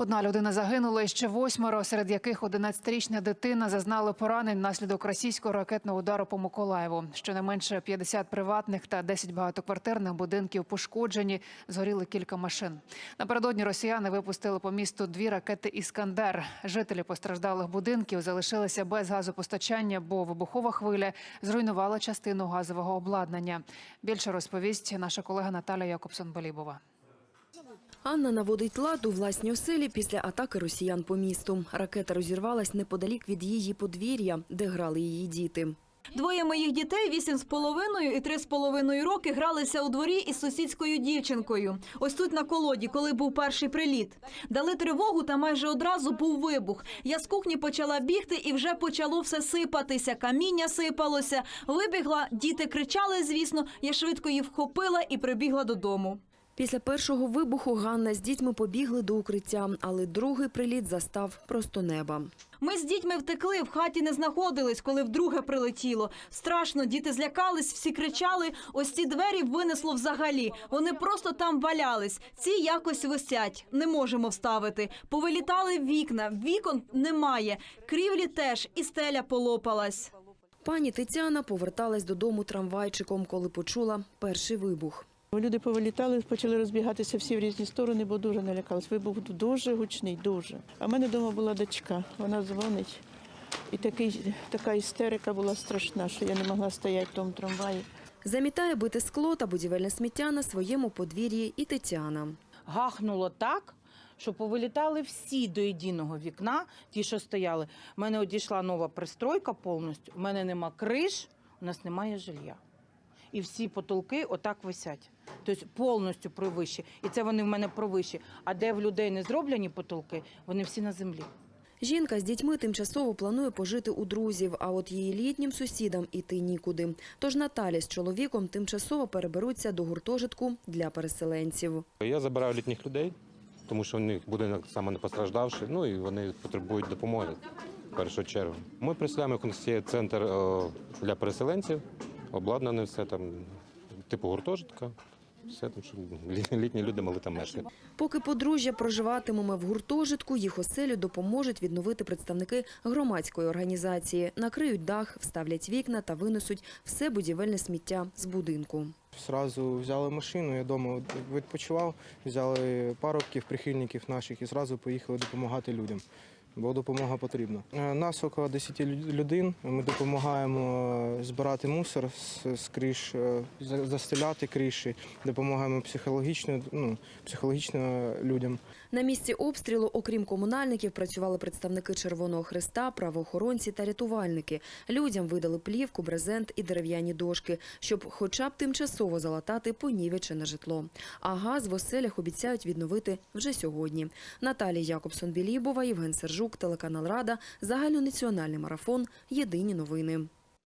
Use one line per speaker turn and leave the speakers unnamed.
Одна людина загинула і ще восьмеро, серед яких 11-річна дитина зазнали поранень внаслідок російського ракетного удару по Миколаєву. Щонайменше 50 приватних та 10 багатоквартирних будинків пошкоджені. Згоріли кілька машин. Напередодні росіяни випустили по місту дві ракети «Іскандер». Жителі постраждалих будинків залишилися без газопостачання, бо вибухова хвиля зруйнувала частину газового обладнання. Більше розповість наша колега Наталя Якобсон-Болібова.
Анна наводить лад у власній оселі після атаки росіян по місту. Ракета розірвалась неподалік від її подвір'я, де грали її діти.
Двоє моїх дітей, вісім з половиною і три з половиною роки, гралися у дворі із сусідською дівчинкою. Ось тут на колоді, коли був перший приліт. Дали тривогу, та майже одразу був вибух. Я з кухні почала бігти і вже почало все сипатися. Каміння сипалося. Вибігла, діти кричали, звісно. Я швидко їх вхопила і прибігла додому.
Після першого вибуху Ганна з дітьми побігли до укриття, але другий приліт застав просто неба.
Ми з дітьми втекли, в хаті не знаходились, коли вдруге прилетіло. Страшно, діти злякались, всі кричали. Ось ці двері винесло взагалі. Вони просто там валялись. Ці якось висять, не можемо вставити. Повилітали вікна, вікон немає. Крівлі теж і стеля полопалась.
Пані Тетяна поверталась додому трамвайчиком, коли почула перший вибух.
Люди повилітали, почали розбігатися всі в різні сторони, бо дуже налякались. Вибух дуже гучний, дуже. А в мене вдома була дочка, вона дзвонить. І такий, така істерика була страшна, що я не могла стояти в тому трамваї.
Замітає бите скло та будівельне сміття на своєму подвір'ї і Тетяна.
гахнуло так, що повилітали всі до єдиного вікна, ті, що стояли. У мене одійшла нова пристройка повністю, у мене нема криш, у нас немає жилья. І всі потолки отак висять. Тобто повністю провищі. І це вони в мене провищі. А де в людей не зроблені потолки, вони всі на землі.
Жінка з дітьми тимчасово планує пожити у друзів, а от її літнім сусідам іти нікуди. Тож Наталя з чоловіком тимчасово переберуться до гуртожитку для переселенців.
Я забираю літніх людей, тому що у них будинок саме не постраждавший, ну і вони потребують допомоги в першу чергу. Ми присилаємо в є центр е, для переселенців, обладнане все там, типу гуртожитка, все там, щоб літні люди могли там мешкати.
Поки подружжя проживатимуме в гуртожитку, їх оселю допоможуть відновити представники громадської організації. Накриють дах, вставлять вікна та винесуть все будівельне сміття з будинку.
Сразу взяли машину, я вдома відпочивав, взяли парубків, прихильників наших і зразу поїхали допомагати людям. Бо допомога потрібна. Нас около 10 лю- людей. Ми допомагаємо е, збирати мусор з, криш, е, застеляти криші, допомагаємо психологічно, ну, психологічно людям.
На місці обстрілу, окрім комунальників, працювали представники Червоного Хреста, правоохоронці та рятувальники. Людям видали плівку, брезент і дерев'яні дошки, щоб хоча б тимчасово залатати понівечене житло. А газ в оселях обіцяють відновити вже сьогодні. Наталія Якобсон-Білібова, Євген Сержук, телеканал Рада, загальнонаціональний марафон. Єдині новини.